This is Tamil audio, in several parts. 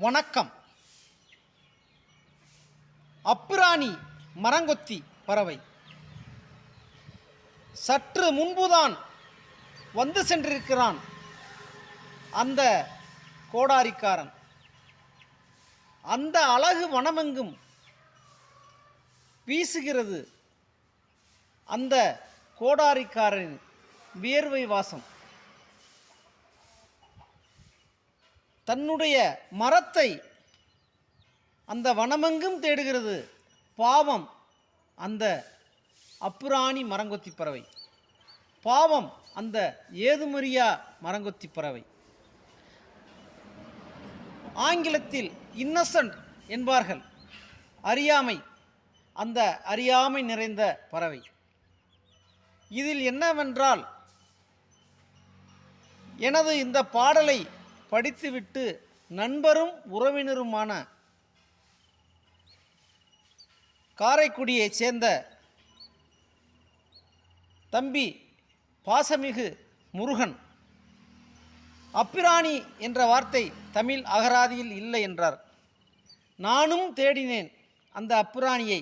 வணக்கம். அப்பிராணி மரங்கொத்தி பறவை. சற்று முன்புதான் வந்து சென்றிருக்கிறான் அந்த கோடாரிக்காரன். அந்த அழகு வனமெங்கும் வீசுகிறது அந்த கோடாரிக்காரனின் வியர்வை வாசம். தன்னுடைய மரத்தை அந்த வனமெங்கும் தேடுகிறது பாவம் அந்த அப்புராணி மரங்கொத்தி பறவை. பாவம் அந்த ஏதுமரியா மரங்கொத்தி பறவை. ஆங்கிலத்தில் இன்னசன்ட் என்பார்கள். அறியாமை அந்த அறியாமை நிறைந்த பறவை. இதில் என்னவென்றால் எனது இந்த பாடலை படித்துவிட்டு நண்பரும் உறவினருமான காரைக்குடியைச் சேர்ந்த தம்பி பாசமிகு முருகன் அப்பிராணி என்ற வார்த்தை தமிழ் அகராதியில் இல்லை என்றார். நானும் தேடினேன் அந்த அப்பிராணியை.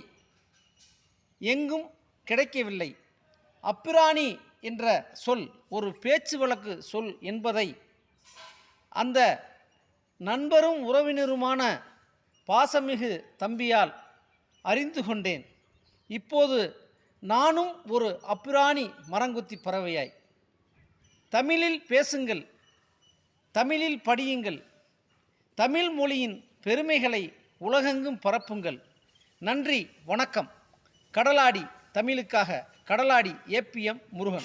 எங்கும் கிடைக்கவில்லை. அப்பிராணி என்ற சொல் ஒரு பேச்சு வழக்கு சொல் என்பதை அந்த நண்பரும் உறவினருமான பாசமிகு தம்பியால் அறிந்து கொண்டேன். இப்போது நானும் ஒரு அப்பிராணி மரங்குத்தி பறவையாய். தமிழில் பேசுங்கள் தமிழில் படியுங்கள் தமிழ் மொழியின் பெருமைகளை உலகெங்கும் பரப்புங்கள். நன்றி வணக்கம். கடலாடி தமிழுக்காக கடலாடி ஏபிஎம் முருகன்.